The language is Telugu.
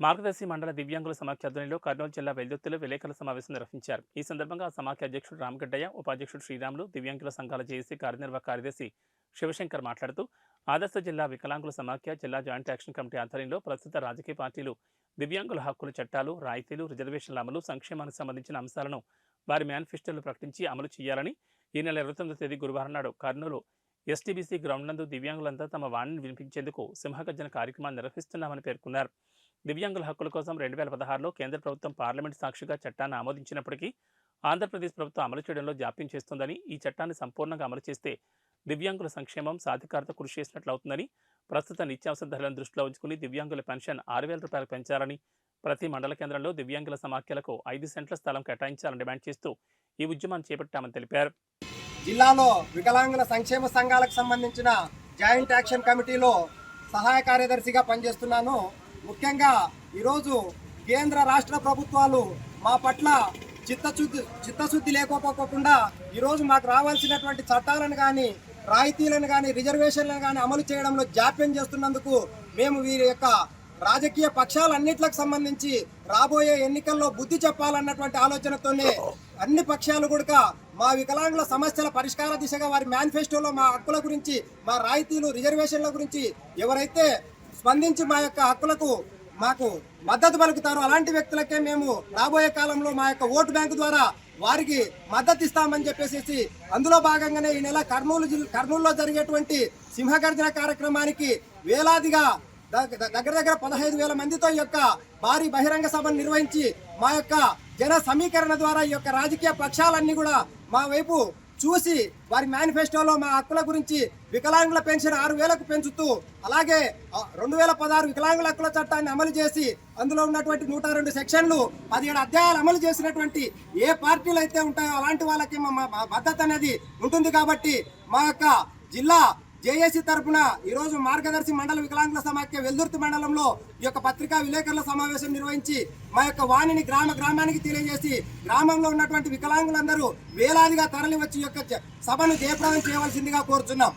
మార్గదర్శి మండల దివ్యాంగుల సమాఖ్య ఆధ్వర్యంలో కర్నూలు జిల్లా వెల్దుర్తిలో విలేకరుల సమావేశం నిర్వహించారు. ఈ సందర్భంగా ఆ సమాఖ్య అధ్యక్షుడు రామగడ్డయ్య ఉపాధ్యక్షుడు శ్రీరాములు దివ్యాంగుల సంఘాల జేఏసీ కార్యనిర్వాహక కార్యదర్శి శివశంకర్ మాట్లాడుతూ ఆదర్శ జిల్లా వికలాంగుల సమాఖ్య జిల్లా జాయింట్ యాక్షన్ కమిటీ ఆధ్వర్యంలో ప్రస్తుత రాజకీయ పార్టీలు దివ్యాంగుల హక్కుల చట్టాలు రాయితీలు రిజర్వేషన్ల అమలు సంక్షేమానికి సంబంధించిన అంశాలను వారి మేనిఫెస్టోలు ప్రకటించి అమలు చేయాలని ఈ నెల ఇరవై తొమ్మిదో తేదీ గురువారం నాడు కర్నూలు ఎస్టీబీసీ గ్రౌండ్ నందు దివ్యాంగులంతా తమ వాణిని వినిపించేందుకు సింహగర్జన కార్యక్రమాన్ని నిర్వహిస్తున్నామని పేర్కొన్నారు. దివ్యాంగుల హక్కుల కోసం రెండు వేల పదహారులో కేంద్ర ప్రభుత్వం పార్లమెంట్ సాక్షిగా చట్టాన్ని ఆమోదించినప్పటికీ ఆంధ్రప్రదేశ్ ప్రభుత్వం అమలు చేయడంలో జాప్యం చేస్తోందని ఈ చట్టాన్ని సంపూర్ణంగా అమలు చేస్తే దివ్యాంగుల సంక్షేమం సాధికారత కృషి చేసినట్లు అవుతుందని ప్రస్తుత నిత్యావసర ధరలను దృష్టిలో ఉంచుకుని దివ్యాంగుల పెన్షన్ ఆరు వేల రూపాయలు పెంచాలని ప్రతి మండల కేంద్రంలో దివ్యాంగుల సమాఖ్యలకు ఐదు సెంట్ల స్థలం కేటాయించాలని డిమాండ్ చేస్తూ ఈ ఉద్యమాన్ని చేపట్టామని తెలిపారు. జిల్లాలో వికలాంగుల సంక్షేమ సంఘాలకు సంబంధించిన జాయింట్ యాక్షన్ కమిటీలో సహాయ కార్యదర్శిగా పనిచేస్తున్నాను. ముఖ్యంగా ఈరోజు కేంద్ర రాష్ట్ర ప్రభుత్వాలు మా పట్ల చిత్తశుద్ధి చిత్తశుద్ధి లేకపోకుండా ఈరోజు మాకు రావాల్సినటువంటి చట్టాలను కానీ రాయితీలను కానీ రిజర్వేషన్లను కానీ అమలు చేయడంలో జాప్యం చేస్తున్నందుకు మేము వీరి యొక్క రాజకీయ పక్షాలన్నిట్లకు సంబంధించి రాబోయే ఎన్నికల్లో బుద్ధి చెప్పాలన్నటువంటి ఆలోచనతోనే అన్ని పక్షాలు కూడా మా వికలాంగుల సమస్యల పరిష్కార దిశగా వారి మేనిఫెస్టోలో మా హక్కుల గురించి మా రాయితీలు రిజర్వేషన్ల గురించి ఎవరైతే స్పందించి మా యొక్క హక్కులకు మాకు మద్దతు పలుకుతారు. అలాంటి వ్యక్తులకే మేము రాబోయే కాలంలో మా యొక్క ఓటు బ్యాంకు ద్వారా వారికి మద్దతు ఇస్తామని చెప్పేసి అందులో భాగంగానే ఈ నెల కర్నూలు జిల్లా కర్నూలులో జరిగేటువంటి సింహగర్జన కార్యక్రమానికి వేలాదిగా దగ్గర దగ్గర పదహైదు వేల మందితో ఈ యొక్క భారీ బహిరంగ సభను నిర్వహించి మా యొక్క జన సమీకరణ ద్వారా ఈ యొక్క రాజకీయ పక్షాలన్నీ కూడా మా వైపు చూసి వారి మేనిఫెస్టోలో మా హక్కుల గురించి వికలాంగుల పెన్షన్ ఆరు వేలకు పెంచుతూ అలాగే రెండు వేల పదహారు వికలాంగుల హక్కుల చట్టాన్ని అమలు చేసి అందులో ఉన్నటువంటి నూట రెండు సెక్షన్లు పదిహేడు అధ్యాయాలు అమలు చేసినటువంటి ఏ పార్టీలు అయితే ఉంటాయో అలాంటి వాళ్ళకి మా మా మద్దతు అనేది ఉంటుంది కాబట్టి మా యొక్క జిల్లా జేఏసీ తరఫున ఈరోజు మార్గదర్శి మండల వికలాంగుల సమాఖ్య వెల్దుర్తి మండలంలో ఈ యొక్క పత్రికా విలేకరుల సమావేశం నిర్వహించి మా యొక్క వాణిని గ్రామ గ్రామానికి తెలియజేసి గ్రామంలో ఉన్నటువంటి వికలాంగులందరూ వేలాదిగా తరలి వచ్చి ఈ యొక్క సభను జయప్రదం చేయవలసిందిగా కోరుతున్నాం